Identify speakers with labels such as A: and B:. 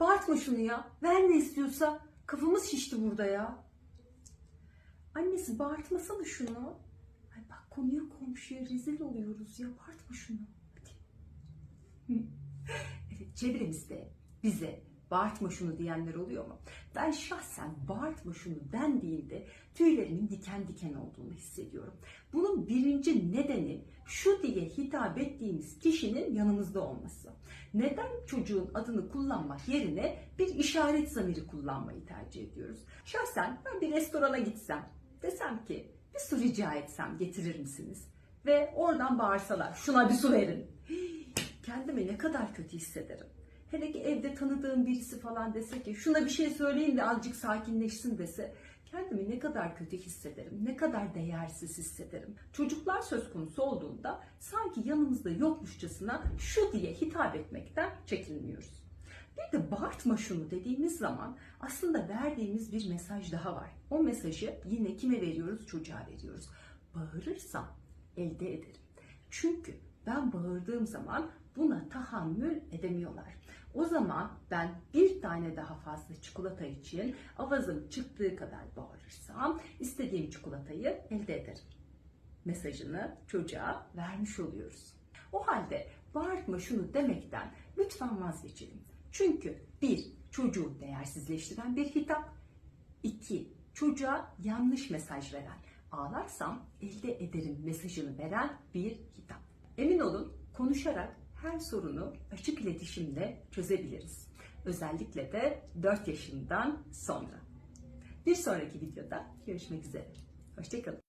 A: Bağırtma şunu ya. Ver ne istiyorsa. Kafamız şişti burada ya. Annesi bağırtmasana şunu. Ay bak konuya komşuya rezil oluyoruz ya. Bağırtma şunu. Hadi. Evet çevremizde bize bağırtma şunu diyenler oluyor mu? Ben şahsen bağırtma şunu dendiğinde tüylerimin diken diken olduğunu hissediyorum. Bunun birinci nedeni şu diye hitap ettiğimiz kişinin yanımızda olması. Neden çocuğun adını kullanmak yerine bir işaret zamiri kullanmayı tercih ediyoruz? Şahsen ben bir restorana gitsem, desem ki bir su rica etsem getirir misiniz? Ve oradan bağırsalar şuna bir su verin. Kendimi ne kadar kötü hissederim. Hele ki evde tanıdığım birisi falan dese ki şuna bir şey söyleyin de azıcık sakinleşsin dese kendimi ne kadar kötü hissederim, ne kadar değersiz hissederim. Çocuklar söz konusu olduğunda sanki yanımızda yokmuşçasına şu diye hitap etmekten çekinmiyoruz. Bir de bağırtma şunu dediğimiz zaman aslında verdiğimiz bir mesaj daha var. O mesajı yine kime veriyoruz? Çocuğa veriyoruz. Bağırırsam elde ederim. Çünkü ben bağırdığım zaman buna tahammül edemiyorlar. O zaman ben bir tane daha fazla çikolata için avazım çıktığı kadar bağırırsam istediğim çikolatayı elde ederim. Mesajını çocuğa vermiş oluyoruz. O halde bağırtma şunu demekten lütfen vazgeçelim. Çünkü bir, çocuğu değersizleştiren bir hitap. iki çocuğa yanlış mesaj veren, ağlarsam elde ederim mesajını veren bir hitap. Emin olun konuşarak her sorunu açık iletişimle çözebiliriz. Özellikle de 4 yaşından sonra. Bir sonraki videoda görüşmek üzere. Hoşçakalın.